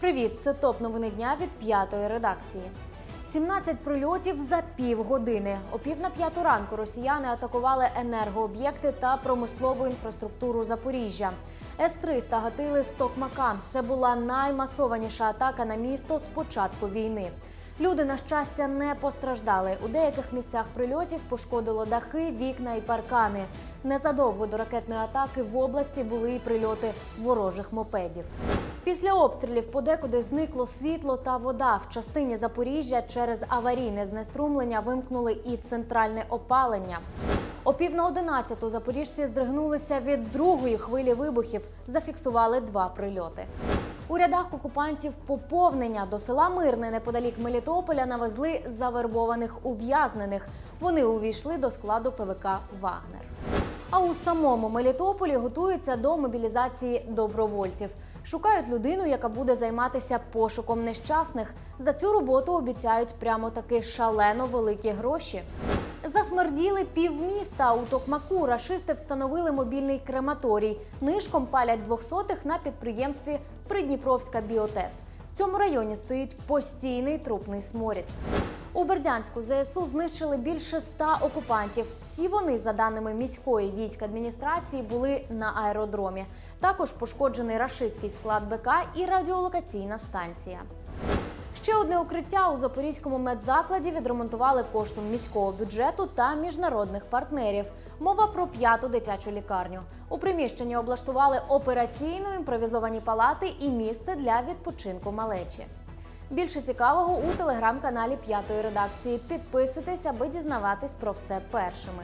Привіт, це топ новини дня від п'ятої редакції. 17 прильотів за півгодини. О пів на п'яту ранку росіяни атакували енергооб'єкти та промислову інфраструктуру Запоріжжя. С-300 гатили з Токмака. Це була наймасованіша атака на місто з початку війни. Люди, на щастя, не постраждали. У деяких місцях прильотів пошкодило дахи, вікна і паркани. Незадовго до ракетної атаки в області були і прильоти ворожих мопедів. Після обстрілів подекуди зникло світло та вода. В частині Запоріжжя через аварійне знеструмлення вимкнули і центральне опалення. О пів на одинадцяту запоріжці здригнулися від другої хвилі вибухів. Зафіксували два прильоти. У рядах окупантів поповнення до села Мирне неподалік Мелітополя навезли завербованих ув'язнених. Вони увійшли до складу ПВК Вагнер. А у самому Мелітополі готуються до мобілізації добровольців. Шукають людину, яка буде займатися пошуком нещасних. За цю роботу обіцяють прямо таки шалено великі гроші. Засмерділи півміста. У Токмаку рашисти встановили мобільний крематорій. Нишком палять двохсотих на підприємстві Придніпровська Біотес. В цьому районі стоїть постійний трупний сморід. У Бердянську ЗСУ знищили більше ста окупантів. Всі вони, за даними міської військ адміністрації, були на аеродромі. Також пошкоджений рашистський склад БК і радіолокаційна станція. Ще одне укриття у Запорізькому медзакладі відремонтували коштом міського бюджету та міжнародних партнерів. Мова про п'яту дитячу лікарню. У приміщенні облаштували операційну, імпровізовані палати і місце для відпочинку малечі. Більше цікавого у телеграм-каналі п'ятої редакції. Підписуйтесь, аби дізнаватись про все першими.